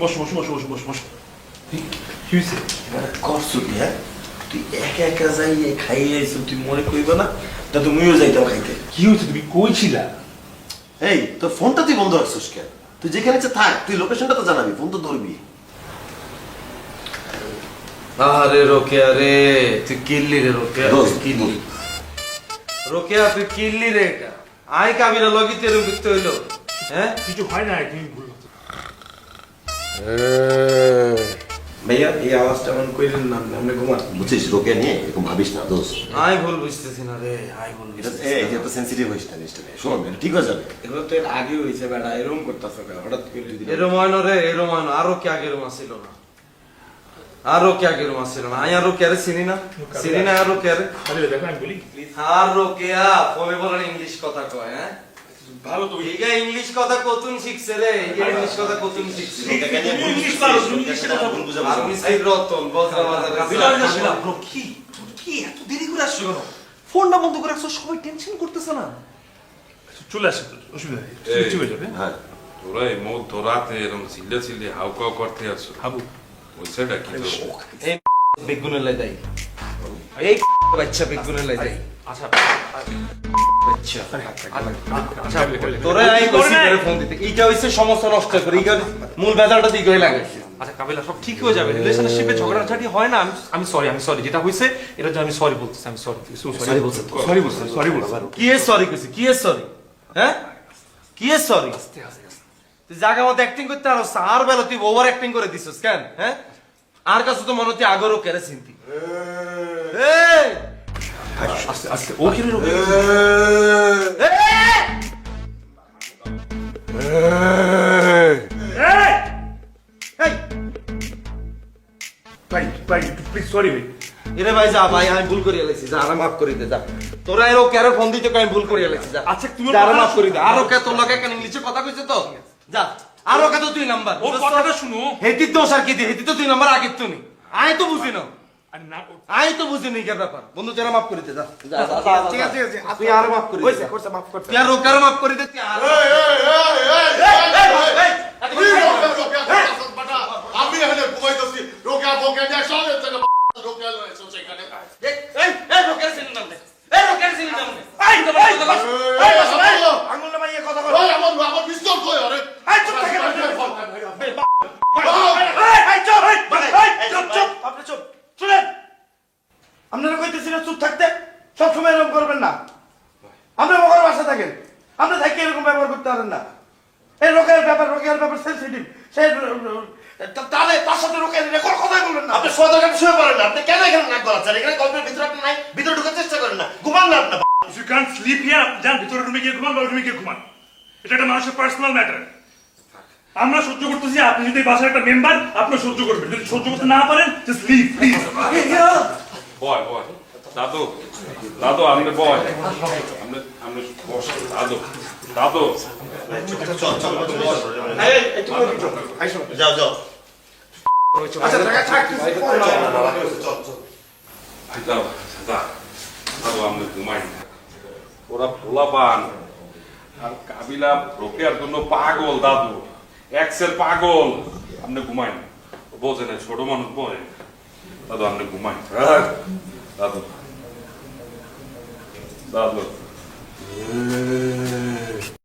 বসো বসো বসো বসো বসো বসো কি হয়েছে করছ কি হ্যাঁ তুই একা একা যাই খাইয়ে আইছো তুই মনে করিব না? তা তুমিও যাইতাম খাইতে। কি হয়েছে তুমি কই ছিলা? এই তোর ফোনটা তুই বন্ধ রাখছিস কেন? তুই যেখানে ইচ্ছে থাক তুই লোকেশনটা তো জানাবি ফোন তো ধরবি। আরে রোকেয়া রে তুই কিল্লি রে তুই কিল্লি। রোকেয়া তুই কিল্লি রে এটা। আই কাবিলা লগিতে এরকম করতে হইল। হ্যাঁ কিছু হয় না তুমি ভুল। ভাইয়া এই আওয়াজটা এমন কইলেন না আমরা ঘুমাত বুঝছিস রোকে নিয়ে এরকম ভাবিস না দোষ আই ভুল বুঝতেছি না রে আই ভুল এটা বুঝতেছি এই যে তো সেনসিটিভ হইস না জিনিসটা। শোন ঠিক হয়ে যাবে এগুলো তো এর আগে হয়েছে বেটা এরকম করতেছে হঠাৎ করে যদি এরম হয় না রে এরম হয় না আরও কে আগে এরম আসিল না আরও কে আগে এরম আসিল না আরও কে চিনি না চিনি না আরও কে রে আরে দেখো আমি বলি আর রোকেয়া ফোনে বলেন ইংলিশ কথা কয় হ্যাঁ ভালো তো ইগা ইংলিশ কথা কতুন শিখছে রে ইংলিশ কথা কতুন শিখছে। এটাকে নিয়ে ভুল ইংলিশ বুঝছিস, ইংলিশ কথা ভুল বুঝে আর বুঝে রতন বজরা বাজারে কাবিলার কাবিলা ব্রো কি? কি এত দেরি করে আসছো কেন? ফোনটা বন্ধ করে রাখছো সবাই টেনশন করতেছে না। চলে আসে তো, অসুবিধা নেই হয়ে যাবে। হ্যাঁ। তোরা এই মধ্য রাতে এরকম চিল্লে চিল্লে হাউকাউ করতে আছো হাবু। ওইটাটা কি? এই বেগুনের লাই দেয়। এই বাচ্চা বেগুনের লাই দেয়। আচ্ছা আচ্ছা তোরা এই ফোন দিতে। এইটা হইছে সমস্যা নষ্ট করে এইটা মূল বেজালটা দিকে লাগাইছে আচ্ছা কাবিলা সব ঠিক হয়ে যাবে। রিলেশনশিপে ঝগড়াঝাটি হয় না আমি সরি আমি সরি যেটা এটা আমি সরি বলতেছি আমি সরি সরি বলছি। সরি বলছি সরি বলছি। কি সরি কইছি কি এর সরি হ্যাঁ? কি সরি তুই জায়গা মতো অ্যাক্টিং করতে আর আর বেলা তুই ওভার অ্যাক্টিং করে দিছিস কেন? হ্যাঁ? আর কাছে তো মনে হচ্ছে আগরও কেড়ে চিনতি। এই! আস্তে আস্তে ও কি রে এই! এই! ভাই ভাই প্লিজ সরি ভাই এরে ভাই যা ভাই আমি ভুল করিয়া লাইছি যা আরে মাফ করে দে যা তোরা এরও কেরে ফোন দিতে আমি ভুল করিয়া লাইছি যা আচ্ছা, তুমিও যা, আরে মাফ করে দে। আরও কে তোর লগে কেন ইংলিশে কথা কইছে তো যা আরও কে তো তুই নাম্বার ওর কথাটা শুনো হেতি তো স্যার কি দি হেতি তো তুই নাম্বার আগে তো নি আই তো বুঝি আই তো বুঝি নি ব্যাপার বন্ধু তোরা মাফ করে যা যা, যা, যা, যা, ঠিক আছে, যা। ঠিক আছে, তুই আরও মাফ করে দে কইছে যা। করছে মাফ করতে তুই আর রোকারও মাফ করে দে তুই আর আমি এখানে ঘুমাইতেছি রোকেয়া বোকে নিয়ে সব থেকে রোকেয়া রয়েছে সেখানে এই এই রোকার সিনি নাম দে এই রোকার সিনি নাম দে এই তো এই, এই এই, আঙুল না মাইয়ে কথা ওই আমার আমার পিস্তল কই আরে এই, চুপ থাকেন, এই, চুপ, এই, এই চুপ এই চুপ চুপ আপনি চুপ শুনেন আপনারা কইতেছি না চুপ থাকতে? সব সময় এরকম করবেন না। আপনি মগর বাসা থাকেন। আপনি থাকি এরকম ব্যবহার করতে পারেন না। এই রোগের ব্যাপার রোগের ব্যাপার সেন্সিটিভ সে তাহলে তার সাথে রোগের রেকর্ড কথাই বলবেন না। আপনি সোয়া দোকানে শুয়ে পড়েন না। আপনি কেন এখানে নাক গলাচ্ছেন? এখানে গল্পের ভিতরে আপনি নাই। ভিতরে ঢোকার চেষ্টা করেন না। ঘুমান না আপনি। If you can sleep here আপনি যান ভিতরে রুমে গিয়ে ঘুমান বা রুমে গিয়ে ঘুমান। এটা একটা মানুষের পার্সোনাল ম্যাটার আমরা সহ্য করতেছি আপনি যদি বাসার একটা মেম্বার আপনি সহ্য করবেন। যদি সহ্য করতে না পারেন জাস্ট লিভ প্লিজ দাদু দাদু আপনি বয় আপনি আপনি বস দাদু। দাদু। যাও যাও। আচ্ছা থাক দাদু ঘুমাই ওরা আর কাবিলা রোকেয়ার জন্য পাগল দাদু। এক্সের পাগল। আপনি ঘুমাই না বোঝে না ছোট মানুষ বলে দাদু আপনি ঘুমাই দাদু। দাদু